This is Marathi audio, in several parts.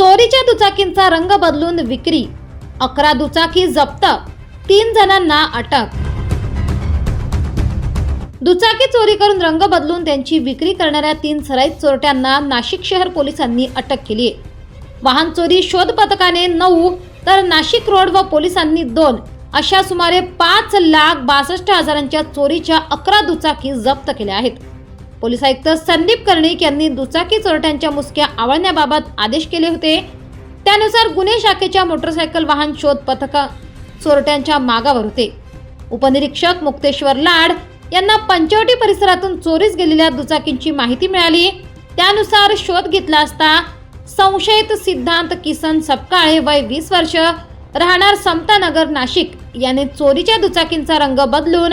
चोरीच्या दुचाकींचा रंग बदलून विक्री. अकरा दुचाकी जप्त तीन जणांना अटक. दुचाकी चोरी करून रंग बदलून त्यांची विक्री करणाऱ्या तीन सराईत चोरट्यांना नाशिक शहर पोलिसांनी अटक केली आहे. वाहन चोरी शोध पथकाने नऊ तर नाशिक रोड व पोलिसांनी दोन अशा सुमारे पाच लाख बासष्ट हजारांच्या चोरीच्या अकरा दुचाकी जप्त केल्या आहेत. पोलीस आयुक्त संदीप कर्णिक यांनी दुचाकी चोरट्यांच्या मुसक्या आवळण्याबाबत आदेश केले होते. त्यानुसार गुन्हे शाखेच्या मोटरसायकल वाहन शोध पथक चोरट्यांच्या मागावर होते. उपनिरीक्षक मुक्तेश्वर लाड यांना पंचवटी परिसरातून चोरीस गेलेल्या दुचाकींची माहिती मिळाली. त्यानुसार शोध घेतला असता संशयित सिद्धांत किसन सपकाळे वय वीस वर्ष राहणार समतानगर नाशिक याने चोरीच्या दुचाकींचा रंग बदलून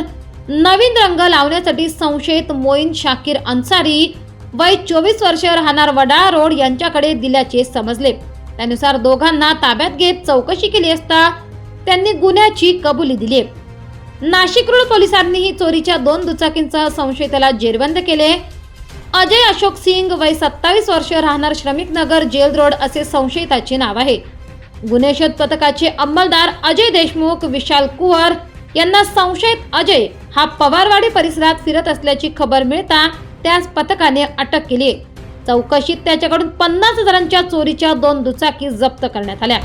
नवीन रंग लावण्यासाठी संशयित मोईन शाकीर अन्सारी वय चोवीस वर्षे राहणार वडाळा रोड यांच्याकडे दिल्याचे समजले. त्यानुसार दोघांना ताब्यात घेत चौकशी केली असता त्यांनी गुन्ह्याची कबुली दिली. नाशिक रोड पोलिसांनीही चोरीच्या दोन दुचाकींसह संशयिताला जेरबंद केले. अजय अशोक सिंग वय सत्तावीस वर्ष राहणार श्रमिक नगर जेल रोड असे संशयिताचे नाव आहे. गुन्हे शोध पथकाचे अंमलदार अजय देशमुख विशाल कुवर यांना संशयित अजय हा पवारवाडी परिसरात फिरत असल्याची खबर मिळता त्यास पथकाने अटक केली चौकशीत त्याच्याकडून पन्नास हजारांच्या चोरीच्या दोन दुचाकी जप्त करण्यात आल्या.